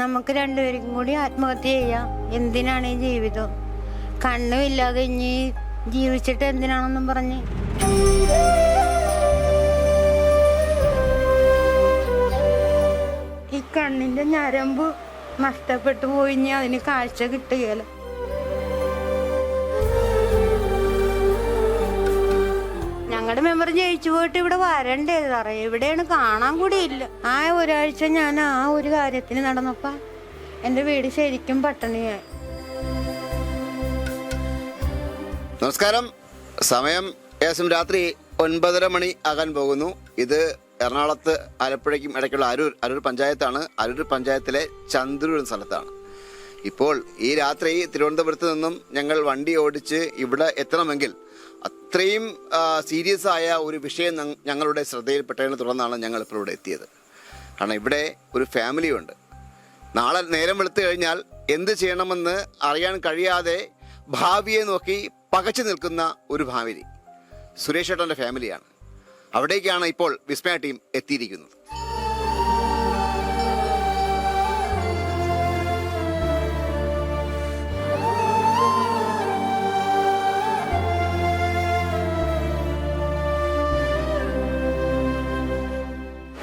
നമുക്ക് രണ്ടുപേർക്കും കൂടി ആത്മഹത്യ ചെയ്യാം. എന്തിനാണ് ഈ ജീവിതം? കണ്ണുമില്ലാതെ ഇനി ജീവിച്ചിട്ട് എന്തിനാണെന്നും പറഞ്ഞ്. ഈ കണ്ണിന്റെ ഞരമ്പ് നഷ്ടപ്പെട്ടു പോയി ഇനി അതിന് കാഴ്ച കിട്ടുകയില്ല. ഞങ്ങളുടെ മെമ്പർ ജയിച്ചു പോയിട്ട് ഇവിടെ വരണ്ടേ സാറേ. ഇവിടെയാണ് കാണാൻ കൂടി ഇല്ല. ആ ഒരാഴ്ച ഞാൻ ആ ഒരു കാര്യത്തിന് നടന്നപ്പ എന്റെ വീട് ശരിക്കും പട്ടിണിയായി. നമസ്കാരം. സമയം ഏകദേശം രാത്രി ഒൻപതര മണി ആകാൻ പോകുന്നു. ഇത് എറണാകുളത്ത് ആലപ്പുഴയ്ക്കും ഇടയ്ക്കുള്ള അരൂർ അരൂർ പഞ്ചായത്താണ്. അരൂർ പഞ്ചായത്തിലെ ചന്ദ്രൂർ എന്ന സ്ഥലത്താണ്. ഇപ്പോൾ ഈ രാത്രി തിരുവനന്തപുരത്ത് നിന്നും ഞങ്ങൾ വണ്ടി ഓടിച്ച് ഇവിടെ എത്തണമെങ്കിൽ അത്രയും സീരിയസ് ആയ ഒരു വിഷയം ഞങ്ങ- ഞങ്ങളുടെ ശ്രദ്ധയിൽപ്പെട്ടതിനെ തുടർന്നാണ് ഞങ്ങൾ ഇപ്പോൾ ഇവിടെ എത്തിയത്. കാരണം ഇവിടെ ഒരു ഫാമിലിയുണ്ട് നാളെ നേരം വെളുത്തു കഴിഞ്ഞാൽ എന്ത് ചെയ്യണമെന്ന് അറിയാൻ കഴിയാതെ ഭാവിയെ നോക്കി പകച്ചു നിൽക്കുന്ന ഒരു ഭാവിലി സുരേഷ് ഏട്ടന്റെ ഫാമിലിയാണ് അവിടേക്കാണ് ഇപ്പോൾ വിസ്മയ ടീം എത്തിയിരിക്കുന്നത്.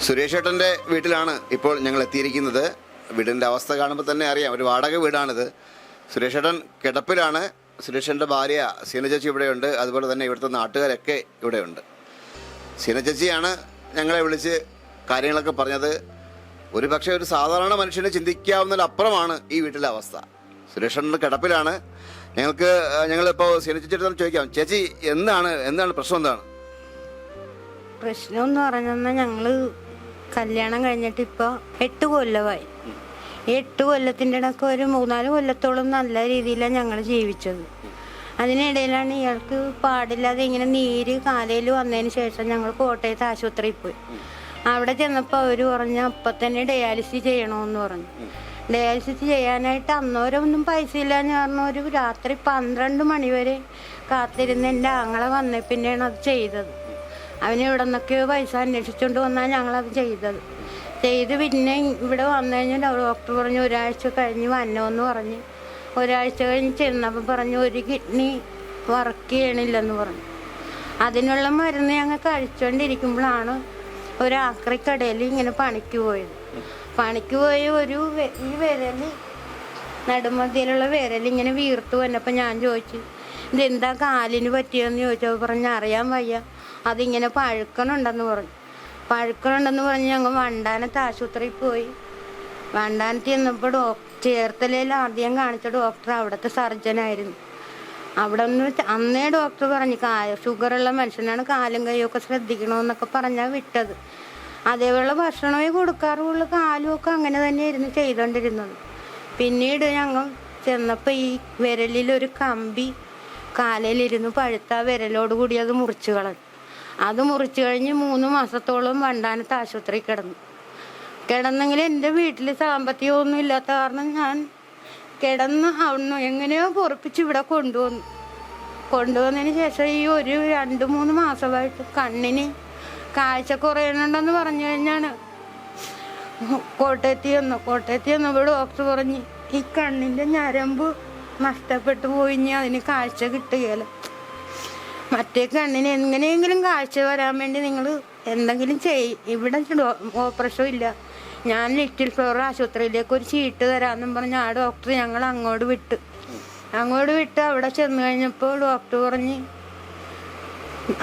സുരേഷ് ഏട്ടന്റെ വീട്ടിലാണ് ഇപ്പോൾ ഞങ്ങൾ എത്തിയിരിക്കുന്നത്. വീടിന്റെ അവസ്ഥ കാണുമ്പോൾ തന്നെ അറിയാം. ഒരു വാടക വീടാണിത്. സുരേഷ് ഏട്ടൻ കിടപ്പിലാണ്. സുരേഷ് ഏട്ടന്റെ ഭാര്യ സീന ചേച്ചി ഇവിടെയുണ്ട്. അതുപോലെ തന്നെ ഇവിടുത്തെ നാട്ടുകാരൊക്കെ ഇവിടെയുണ്ട്. സീന ചേച്ചിയാണ് ഞങ്ങളെ വിളിച്ച് കാര്യങ്ങളൊക്കെ പറഞ്ഞത്. ഒരു പക്ഷേ ഒരു സാധാരണ മനുഷ്യനെ ചിന്തിക്കാവുന്നതിലപ്പുറമാണ് ഈ വീട്ടിലെ അവസ്ഥ. സുരേഷ് ഏട്ടന്റെ കിടപ്പിലാണ്. ഞങ്ങൾക്ക് ഞങ്ങളിപ്പോൾ സീന ചേച്ചിയുടെ ചോദിക്കാം. ചേച്ചി എന്താണ് എന്താണ് പ്രശ്നം എന്താണ്? പ്രശ്നം എന്ന് പറഞ്ഞാൽ ഞങ്ങൾ കല്യാണം കഴിഞ്ഞിട്ട് ഇപ്പോൾ എട്ട് കൊല്ലമായി. ഈ എട്ട് കൊല്ലത്തിന്റെ ഇടയ്ക്ക് ഒരു മൂന്നാൽ കൊല്ലത്തോളം നല്ല രീതിയിലാണ് ഞങ്ങൾ ജീവിച്ചത്. അതിനിടയിലാണ് ഇയാൾക്ക് പാടില്ലാതെ ഇങ്ങനെ നീര് കാലയിൽ വന്നതിന് ശേഷം ഞങ്ങൾ കോട്ടയത്ത് ആശുപത്രിയിൽ പോയി. അവിടെ ചെന്നപ്പോൾ അവർ പറഞ്ഞു അപ്പം തന്നെ ഡയാലിസിസ് ചെയ്യണമെന്ന് പറഞ്ഞു. ഡയാലിസിസ് ചെയ്യാനായിട്ട് അന്നോരൊന്നും പൈസ ഇല്ലാന്ന് പറഞ്ഞു ഒരു രാത്രി പന്ത്രണ്ട് മണിവരെ കാത്തിരുന്ന് എന്റെ ആങ്ങളെ വന്നേ പിന്നെയാണ് അത് ചെയ്തത്. അവന് ഇവിടെ നിന്നൊക്കെയോ പൈസ അന്വേഷിച്ചുകൊണ്ട് വന്നാൽ ഞങ്ങളത് ചെയ്തത്. ചെയ്ത് പിന്നെ ഇവിടെ വന്നു കഴിഞ്ഞാൽ ഡോക്ടർ പറഞ്ഞു ഒരാഴ്ച കഴിഞ്ഞ് വന്നോന്ന് പറഞ്ഞ്. ഒരാഴ്ച കഴിഞ്ഞ് ചെന്നപ്പോൾ പറഞ്ഞു ഒരു കിഡ്നി വർക്ക് ചെയ്യണില്ലെന്ന് പറഞ്ഞു. അതിനുള്ള മരുന്ന് ഞങ്ങൾ കഴിച്ചുകൊണ്ടിരിക്കുമ്പോഴാണ് ഒരു ആക്രിക്കടയിൽ ഇങ്ങനെ പണിക്ക് പോയത്. പണിക്ക് പോയ ഒരു ഈ വിരൽ നടുമധ്യയിലുള്ള വിരൽ ഇങ്ങനെ വീർത്തു വന്നപ്പോൾ ഞാൻ ചോദിച്ചു ഇതെന്താ കാലിന് പറ്റിയെന്ന് ചോദിച്ചപ്പോൾ പറഞ്ഞു അറിയാൻ വയ്യ. അതിങ്ങനെ പഴുക്കണുണ്ടെന്ന് പറഞ്ഞു. പഴുക്കണുണ്ടെന്ന് പറഞ്ഞ് ഞങ്ങൾ വണ്ടാനത്ത് ആശുപത്രിയിൽ പോയി. വണ്ടാനത്ത് ചെന്നപ്പോൾ ഡോക്ടർ ചേർത്തലയിൽ ആദ്യം കാണിച്ച ഡോക്ടർ അവിടുത്തെ സർജനായിരുന്നു അവിടെ നിന്ന് അന്നേ ഡോക്ടർ പറഞ്ഞു ഷുഗർ ഷുഗറുള്ള മനുഷ്യനാണ് കാലും കൈയൊക്കെ ശ്രദ്ധിക്കണമെന്നൊക്കെ പറഞ്ഞാൽ വിട്ടത്. അതേപോലെ ഭക്ഷണമേ കൊടുക്കാറുള്ളൂ കാലും ഒക്കെ അങ്ങനെ തന്നെയായിരുന്നു ചെയ്തുകൊണ്ടിരുന്നത് പിന്നീട് ഞങ്ങൾ ചെന്നപ്പോൾ ഈ വിരലിലൊരു കമ്പി കാലയിലിരുന്ന് പഴുത്ത വിരലോട് കൂടി അത് മുറിച്ചു കളഞ്ഞു. അത് മുറിച്ചു കഴിഞ്ഞ് മൂന്ന് മാസത്തോളം വണ്ടാനത്ത് ആശുപത്രി കിടന്നു. കിടന്നെങ്കിൽ എന്റെ വീട്ടിൽ സാമ്പത്തികമൊന്നും ഇല്ലാത്ത കാരണം ഞാൻ കിടന്ന് അവിടുന്ന് എങ്ങനെയോ പൊറപ്പിച്ച് ഇവിടെ കൊണ്ടുവന്നു. കൊണ്ടുവന്നതിന് ശേഷം ഈ ഒരു രണ്ട് മൂന്ന് മാസമായിട്ട് കണ്ണിന് കാഴ്ച കുറയണുണ്ടെന്ന് പറഞ്ഞു കഴിഞ്ഞാണ്. കോട്ടയത്തി വന്നു കോട്ടയത്തി വന്നപ്പോൾ ഡോക്ടർ പറഞ്ഞ് ഈ കണ്ണിന്റെ ഞരമ്പ് നഷ്ടപ്പെട്ടു പോയി ഇനി അതിന് കാഴ്ച കിട്ടുകയില്ല. മറ്റേ കണ്ണിന് എങ്ങനെയെങ്കിലും കാഴ്ച വരാൻ വേണ്ടി നിങ്ങൾ എന്തെങ്കിലും ചെയ് ഇവിടെ ഓപ്പറേഷൻ ഇല്ല. ഞാൻ ലിറ്റിൽ ഫ്ലോർ ആശുപത്രിയിലേക്ക് ഒരു ചീട്ട് തരാമെന്നും പറഞ്ഞ് ആ ഡോക്ടർ ഞങ്ങൾ അങ്ങോട്ട് വിട്ട്. അങ്ങോട്ട് വിട്ട് അവിടെ ചെന്ന് കഴിഞ്ഞപ്പോൾ ഡോക്ടർ പറഞ്ഞ്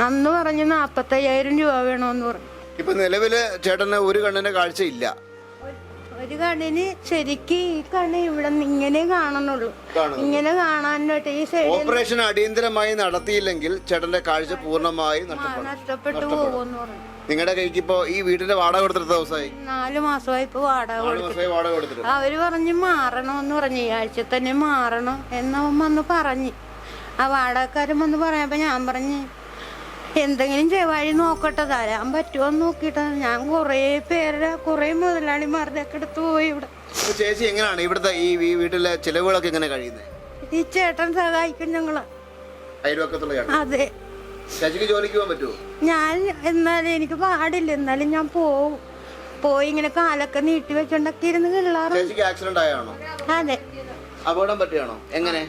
അന്ന് പറഞ്ഞ് നാൽപ്പത്തയ്യായിരം രൂപ വേണമെന്ന് പറഞ്ഞു. ഇപ്പൊ നിലവിൽ ചേട്ടന് ഒരു കണ്ണിന്റെ കാഴ്ച ഇല്ല ഒരു കണ്ണിന് ശരിക്ക് ഈ കണ്ണ് ഇവിടെ നിന്ന് ഇങ്ങനെ കാണുന്നുള്ളൂ. കാണുന്നുള്ളൂ. ഇങ്ങനെ കാണാനായിട്ട് ഈ സൈഡിൽ ഓപ്പറേഷൻ അടിയന്തരമായി നടത്തിയില്ലെങ്കിൽ ചേട്ടന്റെ കാഴ്ച പൂർണമായി നഷ്ടപ്പെടും. നഷ്ടപ്പെട്ടു പോകുമെന്ന് പറഞ്ഞു. നിങ്ങളുടെ കൈക്ക് ഇപ്പോ ഈ വീടിന്റെ വാടക കൊടുത്തിട്ട് ദിവസമായി നാലു മാസമായി ഇപ്പൊ വാടക നാല് കൊടുത്തു മാസമായി വാടക കൊടുത്തിട്ട്. അവർ പറഞ്ഞ് മാറണമെന്ന് പറഞ്ഞു. ഈ ആഴ്ച തന്നെ മാറണം എന്നവൻ വന്ന് പറഞ്ഞു. ആ വാടകക്കാരൻ വന്ന് പറഞ്ഞപ്പോ ഞാൻ പറഞ്ഞ് എന്തെങ്കിലും വഴി നോക്കട്ടെ തരാൻ പറ്റുമോ എന്ന് നോക്കിയിട്ട് ഞാൻ കുറേ പേരുടെ കുറേ മുതലാളിമാരുടെ ഒക്കെ അടുത്ത് പോയി ഇവിടെ. ചേച്ചി എങ്ങനെയാണ് ഇവിടുത്തെ ഈ വീട്ടിലെ ചിലവുകളൊക്കെ എങ്ങനെ കഴിയുന്നത് ഈ ചേട്ടൻ സഹായിക്കും ഞങ്ങൾ. അതെ. ചേച്ചിക്ക് ജോലിക്ക് പോകാൻ പറ്റുമോ ഞാൻ എന്നാലും എനിക്ക് പാടില്ല എന്നാലും ഞാൻ പോവും. പോയി ഇങ്ങനെ കാലൊക്കെ നീട്ടി വെച്ചോണ്ടൊക്കെ ഇരുന്ന് കിള്ളാറ് ആക്സിഡന്റ് ആയാണോ അതെ. അപകടം പറ്റിയാണോ എങ്ങനെ?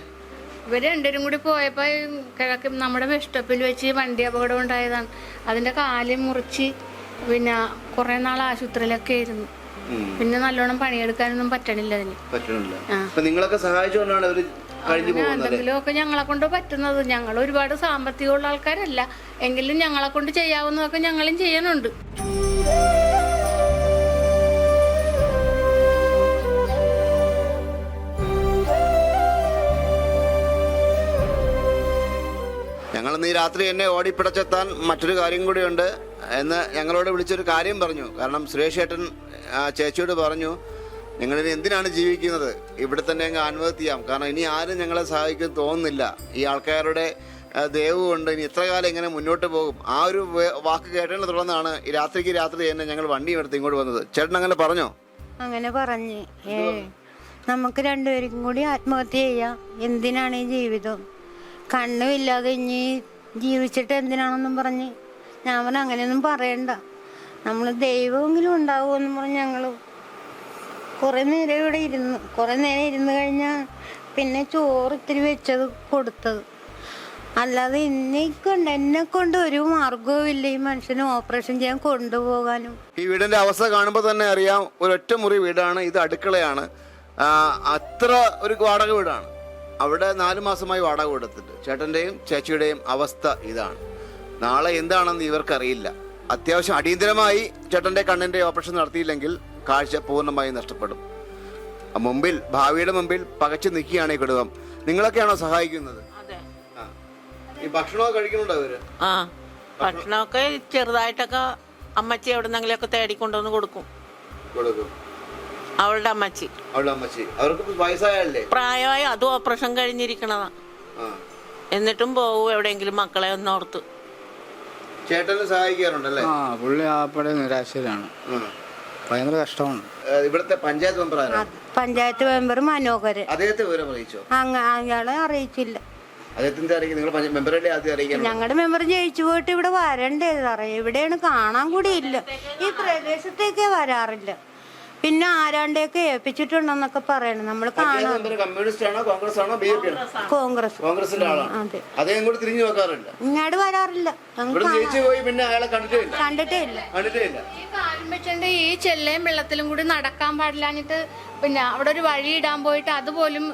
ഇവർ രണ്ടുപേരും കൂടി പോയപ്പോൾ കിഴക്ക് നമ്മുടെ ബസ് സ്റ്റോപ്പിൽ വെച്ച് വണ്ടി അപകടം ഉണ്ടായതാണ്. അതിന്റെ കാൽ മുറിച്ച് പിന്നെ കുറേ നാൾ ആശുപത്രിയിലൊക്കെ ആയിരുന്നു. പിന്നെ നല്ലോണം പണിയെടുക്കാനൊന്നും പറ്റണില്ല അതിന്. നിങ്ങളൊക്കെ സഹായിച്ചുകൊണ്ടാണ് അവർ എന്തെങ്കിലുമൊക്കെ ഞങ്ങളെ കൊണ്ട് പറ്റുന്നത്. ഞങ്ങൾ ഒരുപാട് സാമ്പത്തികമുള്ള ആൾക്കാരല്ല. എങ്കിലും ഞങ്ങളെ കൊണ്ട് ചെയ്യാവുന്നതൊക്കെ ഞങ്ങളും ചെയ്യണുണ്ട്. ഞങ്ങൾ ഈ രാത്രി എന്നെ ഓടിപ്പിടച്ചെത്താൻ മറ്റൊരു കാര്യം കൂടിയുണ്ട് എന്ന് ഞങ്ങളോട് വിളിച്ചൊരു കാര്യം പറഞ്ഞു. കാരണം സുരേഷ് ഏട്ടൻ ചേച്ചിയോട് പറഞ്ഞു ഞങ്ങളിനി എന്തിനാണ് ജീവിക്കുന്നത്? ഇവിടെ തന്നെ അങ്ങ് ആത്മഹത്യ കാരണം ഇനി ആരും ഞങ്ങളെ സഹായിക്കും തോന്നുന്നില്ല. ഈ ആൾക്കാരുടെ കൊണ്ട് ഇനി ഇത്ര കാലം ഇങ്ങനെ മുന്നോട്ട് പോകും? ആ ഒരു വാക്ക് കേട്ടതിനെ തുടർന്നാണ് ഈ രാത്രിക്ക് രാത്രി തന്നെ ഞങ്ങൾ വണ്ടി എടുത്ത് ഇങ്ങോട്ട് വന്നത്. ചേട്ടൻ അങ്ങനെ പറഞ്ഞോ? അങ്ങനെ പറഞ്ഞു. നമുക്ക് രണ്ടുപേർക്കും കൂടി ആത്മഹത്യ ചെയ്യാം. എന്തിനാണ് ഈ ജീവിതം? കണ്ണുമില്ലാതെ ഇനി ജീവിച്ചിട്ട് എന്തിനാണെന്നും പറഞ്ഞ്. ഞാൻ പറഞ്ഞു അങ്ങനെയൊന്നും പറയണ്ട. നമ്മൾ ദൈവമെങ്കിലും ഉണ്ടാവുമെന്ന് പറഞ്ഞ് ഞങ്ങൾ കുറേ നേരം ഇവിടെ ഇരുന്നു കുറേ നേരം ഇരുന്ന് കഴിഞ്ഞാൽ പിന്നെ ചോറ് ഇത്തിരി വെച്ചത് കൊടുത്തത്. അല്ലാതെ എന്നെക്കൊണ്ട് എന്നെ കൊണ്ട് ഒരു മാർഗവും ഇല്ല ഈ മനുഷ്യന് ഓപ്പറേഷൻ ചെയ്യാൻ കൊണ്ടുപോകാനും. ഈ വീടിന്റെ അവസ്ഥ കാണുമ്പോൾ തന്നെ അറിയാം ഒരൊറ്റ മുറി വീടാണ് ഇത് അടുക്കളയാണ്. അത്ര ഒരു വാടക വീടാണ്. അവിടെ നാലു മാസമായി വാടക കൊടുത്തിട്ട്. ചേട്ടന്റെയും ചേച്ചിയുടെയും അവസ്ഥ ഇതാണ്. നാളെ എന്താണെന്ന് ഇവർക്കറിയില്ല. അത്യാവശ്യം അടിയന്തരമായി ചേട്ടന്റെ കണ്ണിന്റെ ഓപ്പറേഷൻ നടത്തിയില്ലെങ്കിൽ കാഴ്ച പൂർണമായി നഷ്ടപ്പെടും. മുമ്പിൽ ഭാവിയുടെ മുമ്പിൽ പകച്ചു നിൽക്കുകയാണ് ഈ കുടുംബം നിങ്ങളൊക്കെയാണോ സഹായിക്കുന്നത്? ഈ ഭക്ഷണമൊക്കെ കഴിക്കുന്നുണ്ടോ അവർ ആ ഭക്ഷണമൊക്കെ ചെറുതായിട്ടൊക്കെ അമ്മച്ചി എവിടെന്നെങ്കിലുമൊക്കെ തേടിക്കൊണ്ടുവന്ന് കൊടുക്കും. കൊടുക്കും. അവളുടെ അമ്മച്ചി. അവളുടെ അമ്മച്ചി. അവർക്ക് വയസ്സായല്ലേ പ്രായമായി അതും ഓപ്പറേഷൻ കഴിഞ്ഞിരിക്കണതാ. എന്നിട്ടും പോകും എവിടെയെങ്കിലും മക്കളെ ഒന്ന് ഓർത്ത്. ചേട്ടനെ സഹായിക്കാറുണ്ടല്ലേ? ആ പുള്ളി ആപ്പടെ നിരാശയിലാണ്. ഉം. ഭയങ്കര കഷ്ടമാണ്. ഇവിടുത്തെ പഞ്ചായത്ത് മെമ്പർ പഞ്ചായത്ത് മെമ്പർ മനോഹരൻ അദ്ദേഹത്തെ വിവരം അറിയിച്ചോ? അങ്ങ അയാളെ അറിയിച്ചില്ല. ഞങ്ങളുടെ മെമ്പർ ജയിച്ചു പോയിട്ട് ഇവിടെ വരണ്ടേ? സാറേ ഇവിടെയാണ് കാണാൻ കൂടിയില്ല ഇല്ല. ഈ പ്രദേശത്തേക്കേ വരാറില്ല. പിന്നെ ആരാണ്ടെയൊക്കെ ഏൽപ്പിച്ചിട്ടുണ്ടെന്നൊക്കെ പറയണം. നമ്മൾ കാണാൻ കമ്മ്യൂണിസ്റ്റ് ആണോ കോൺഗ്രസ് ആണോ ബി ജെ പി ആണോ? കോൺഗ്രസ്. കോൺഗ്രസിന്റെ ആളാണ് അതെ. കൂടി തിരിഞ്ഞു നോക്കാറില്ല ഇങ്ങോട്ട് വരാറില്ല. ഞങ്ങൾ ഇവിടെ ജയിച്ചു പോയി പിന്നെ അയാളെ കണ്ടിട്ടേ ഇല്ല. കണ്ടിട്ടേ ഇല്ല. കണ്ടിട്ടേ ഇല്ല. ഈ കാലും വെച്ചോണ്ട് ഈ ചെല്ലയും വെള്ളത്തിലും കൂടി നടക്കാൻ പാടില്ലാഞ്ഞിട്ട് പിന്നെ അവിടെ ഒരു വഴി ഇടാൻ പോയിട്ട് അതുപോലും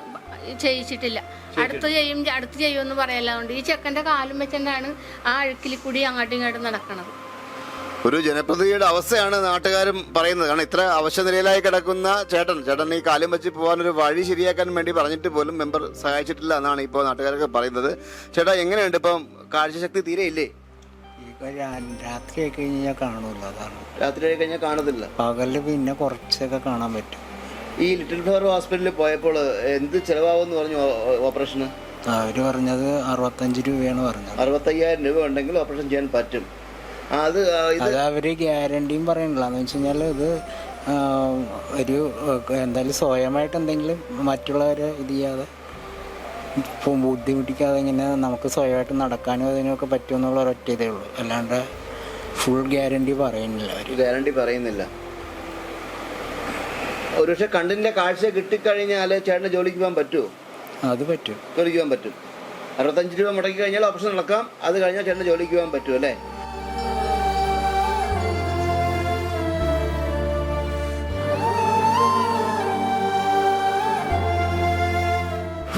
ചെയ്യിച്ചിട്ടില്ല. അടുത്ത് ചെയ്യും അടുത്ത് ചെയ്യുമെന്ന് പറയല്ലാതുകൊണ്ട് ഈ ചെക്കന്റെ കാലും വെച്ചാണ് ആ അഴുക്കിൽ കൂടി അങ്ങോട്ടും ഇങ്ങോട്ടും നടക്കണത്. ഒരു ജനപ്രതിയുടെ അവസ്ഥയാണ് നാട്ടുകാരും പറയുന്നത്. കാരണം ഇത്ര അവശനിലയിലായി കിടക്കുന്ന ചേട്ടൻ ചേട്ടൻ ഈ കാലം വെച്ച് പോകാൻ ഒരു വഴി ശരിയാക്കാൻ വേണ്ടി പറഞ്ഞിട്ട് പോലും മെമ്പർ സഹായിച്ചിട്ടില്ല എന്നാണ് ഇപ്പോൾ നാട്ടുകാരൊക്കെ പറയുന്നത്. ചേട്ടാ എങ്ങനെയുണ്ട് ഇപ്പം കാഴ്ചശക്തി തീരെ ഇല്ലേ? ഈ രാ- രാത്രി ആയി കഴിഞ്ഞാൽ കാണൂല അതാണ്. രാത്രി ആയി കഴിഞ്ഞാൽ കാണത്തില്ല. പകൽ പിന്നെ കുറച്ചൊക്കെ കാണാൻ പറ്റും. ഈ ലിറ്റിൽ ഫ്ലവർ ഹോസ്പിറ്റലിൽ പോയപ്പോൾ എന്ത് ചെലവാകുമെന്ന് പറഞ്ഞു ഓപ്പറേഷന്? അവർ പറഞ്ഞത് അറുപത്തഞ്ച് രൂപയാണ് പറഞ്ഞത്. അറുപത്തയ്യായിരം രൂപ ഉണ്ടെങ്കിൽ ഓപ്പറേഷൻ ചെയ്യാൻ പറ്റും. അത് അത് അവർ ഗ്യാരണ്ടിയും പറയണില്ല എന്ന് വെച്ച് കഴിഞ്ഞാൽ ഇത് ഒരു എന്തായാലും സ്വയമായിട്ട് എന്തെങ്കിലും മറ്റുള്ളവരെ ഇത് ചെയ്യാതെ ഇപ്പം ബുദ്ധിമുട്ടിക്കാതെ ഇങ്ങനെ നമുക്ക് സ്വയമായിട്ട് നടക്കാനും അതിനൊക്കെ പറ്റുമെന്നുള്ള ഒരൊറ്റ ഇതേ ഉള്ളൂ. അല്ലാണ്ട് ഫുൾ ഗ്യാരണ്ടി പറയുന്നില്ല അവർ ഗ്യാരണ്ടി പറയുന്നില്ല. ഒരുപക്ഷെ കണ്ണിന്റെ കാഴ്ച കിട്ടിക്കഴിഞ്ഞാൽ ചേട്ടന് ജോലിക്ക് പോകാൻ പറ്റുമോ അത് പറ്റും. ജോലിക്ക് പോകാൻ പറ്റും. അറുപത്തഞ്ച് രൂപ മുടക്കി കഴിഞ്ഞാൽ ഓപ്ഷൻ നടക്കാം. അത് കഴിഞ്ഞാൽ ചേട്ടന് ജോലിക്ക് പോകാൻ പറ്റും അല്ലേ?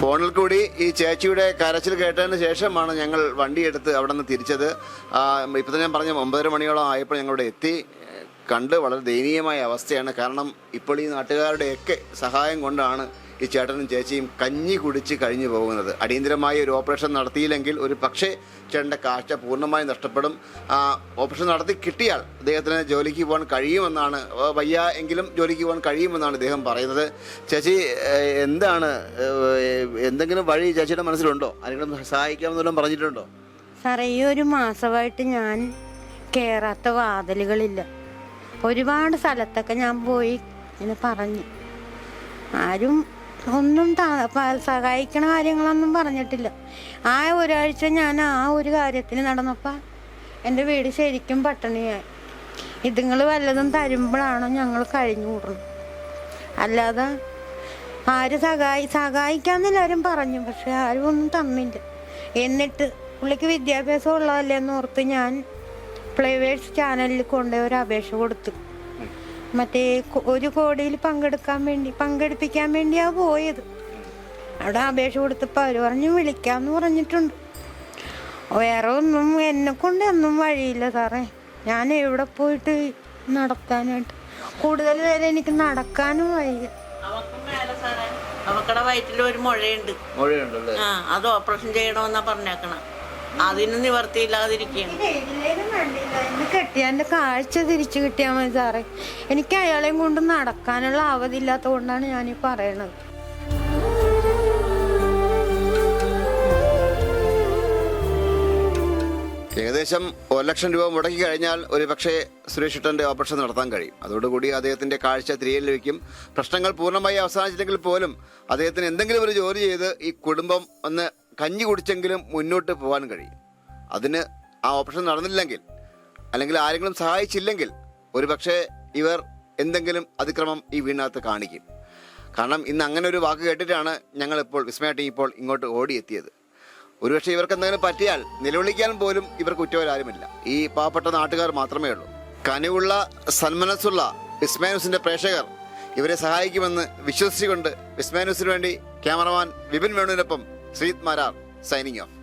ഫോണിൽ കൂടി ഈ ചേച്ചിയുടെ കരച്ചിൽ കേട്ടതിന് ശേഷമാണ് ഞങ്ങൾ വണ്ടിയെടുത്ത് അവിടെ നിന്ന് തിരിച്ചത്. ഇപ്പോൾ ഇപ്പം തന്നെ പറഞ്ഞ ഒമ്പതര മണിയോളം ആയപ്പോൾ ഞങ്ങളിവിടെ എത്തി. കണ്ട് വളരെ ദയനീയമായ അവസ്ഥയാണ്. കാരണം ഇപ്പോൾ ഈ നാട്ടുകാരുടെയൊക്കെ സഹായം കൊണ്ടാണ് ഈ ചേട്ടനും ചേച്ചിയും കഞ്ഞി കുടിച്ച് കഴിഞ്ഞു പോകുന്നത്. അടിയന്തരമായി ഒരു ഓപ്പറേഷൻ നടത്തിയില്ലെങ്കിൽ ഒരു പക്ഷേ ചേട്ടന്റെ കാഴ്ച പൂർണമായും നഷ്ടപ്പെടും. ആ, ഓപ്പറേഷൻ നടത്തി കിട്ടിയാൽ അദ്ദേഹത്തിന് ജോലിക്ക് പോകാൻ കഴിയുമെന്നാണ് വയ്യ എങ്കിലും ജോലിക്ക് പോകാൻ കഴിയുമെന്നാണ് ഇദ്ദേഹം പറയുന്നത്. ചേച്ചി എന്താണ് എന്തെങ്കിലും വഴി ചേച്ചിയുടെ മനസ്സിലുണ്ടോ? ആരെങ്കിലും സഹായിക്കാമെന്നെല്ലാം പറഞ്ഞിട്ടുണ്ടോ? സാറേ ഈ ഒരു മാസമായിട്ട് ഞാൻ കയറാത്ത വാതിലുകളില്ല. ഒരുപാട് സ്ഥലത്തൊക്കെ ഞാൻ പോയി ഇങ്ങനെ പറഞ്ഞു. ആരും ഒന്നും സഹായിക്കണ കാര്യങ്ങളൊന്നും പറഞ്ഞിട്ടില്ല. ആ ഒരാഴ്ച ഞാൻ ആ ഒരു കാര്യത്തിന് നടന്നപ്പോൾ എന്റെ വീട് ശരിക്കും പട്ടിണിയായി. ഇതുങ്ങൾ വല്ലതും തരുമ്പോഴാണ് ഞങ്ങൾ കഴിഞ്ഞു കൂടുന്നത്. അല്ലാതെ ആര് സഹായി സഹായിക്കാന്ന് എല്ലാവരും പറഞ്ഞു പക്ഷെ ആരും ഒന്നും തന്നില്ല. എന്നിട്ട് പുള്ളിക്ക് വിദ്യാഭ്യാസം ഉള്ളതല്ലേ എന്ന് ഓർത്ത് ഞാൻ പ്ലേവേഴ്സ് ചാനലിൽ കൊണ്ടുപോയി ഒരു അപേക്ഷ കൊടുത്തു. മറ്റേ ഒരു കോടിയിൽ പങ്കെടുക്കാൻ വേണ്ടി പങ്കെടുപ്പിക്കാൻ വേണ്ടിയാ പോയത്. അവിടെ അപേക്ഷ കൊടുത്തപ്പോൾ അവർ പറഞ്ഞു വിളിക്കാന്ന് പറഞ്ഞിട്ടുണ്ട്. വേറെ ഒന്നും എന്നെ കൊണ്ട് ഒന്നും വഴിയില്ല സാറേ. ഞാൻ എവിടെ പോയിട്ട് നടക്കാനായിട്ട് കൂടുതൽ പേരെ എനിക്ക് നടക്കാനും സാറേ അവക്കടെ വയറ്റിൽ ഒരു മുഴയുണ്ട്. മൊഴിയുണ്ടല്ലേ ആ അത് ഓപ്പറേഷൻ ചെയ്യണമെന്നാ പറഞ്ഞേക്കണം. അതിന് നിവർത്തിയില്ലാതിരിക്കുകയാണ്. കെട്ടിയ എന്റെ കാഴ്ച തിരിച്ചു കിട്ടിയാൽ മതി സാറേ. എനിക്ക് അയാളെയും കൊണ്ട് നടക്കാനുള്ള അവധി ഇല്ലാത്ത കൊണ്ടാണ് ഈ പറയണത്. ഏകദേശം ഒരു ലക്ഷം രൂപ മുടക്കി കഴിഞ്ഞാൽ ഒരു പക്ഷേ സുരേഷ് ഇട്ടന്റെ ഓപ്പറേഷൻ നടത്താൻ കഴിയും. അതോടുകൂടി അദ്ദേഹത്തിന്റെ കാഴ്ച തിരികെ ലഭിക്കും പ്രശ്നങ്ങൾ പൂർണമായി അവസാനിച്ചില്ലെങ്കിൽ പോലും അദ്ദേഹത്തിന് എന്തെങ്കിലും ഒരു ജോലി ചെയ്ത് ഈ കുടുംബം ഒന്ന് കഞ്ഞി കുടിച്ചെങ്കിലും മുന്നോട്ട് പോകാൻ കഴിയും. അതിന് ആ ഓപ്ഷൻ നടന്നില്ലെങ്കിൽ അല്ലെങ്കിൽ ആരെങ്കിലും സഹായിച്ചില്ലെങ്കിൽ ഒരു പക്ഷേ ഇവർ എന്തെങ്കിലും അതിക്രമം ഈ വീടിനകത്ത് കാണിക്കും. കാരണം ഇന്ന് അങ്ങനെ ഒരു വാക്ക് കേട്ടിട്ടാണ് ഞങ്ങളിപ്പോൾ വിസ്മയ ടീം ഇപ്പോൾ ഇങ്ങോട്ട് ഓടിയെത്തിയത്. ഒരുപക്ഷെ ഇവർക്ക് എന്തെങ്കിലും പറ്റിയാൽ നിലവിളിക്കാൻ പോലും ഇവർക്ക് കുറ്റവരാരുമില്ല ഈ പാവപ്പെട്ട നാട്ടുകാർ മാത്രമേ ഉള്ളൂ. കനിവുള്ള സന്മനസ്സുള്ള വിസ്മയൻസിന്റെ പ്രേക്ഷകർ ഇവരെ സഹായിക്കുമെന്ന് വിശ്വസിച്ചുകൊണ്ട് വിസ്മയനുസിന് വേണ്ടി ക്യാമറമാൻ വിപിൻ വേണുവിനൊപ്പം ശ്രീത് മാരാർ സൈനിങ് ഓഫ്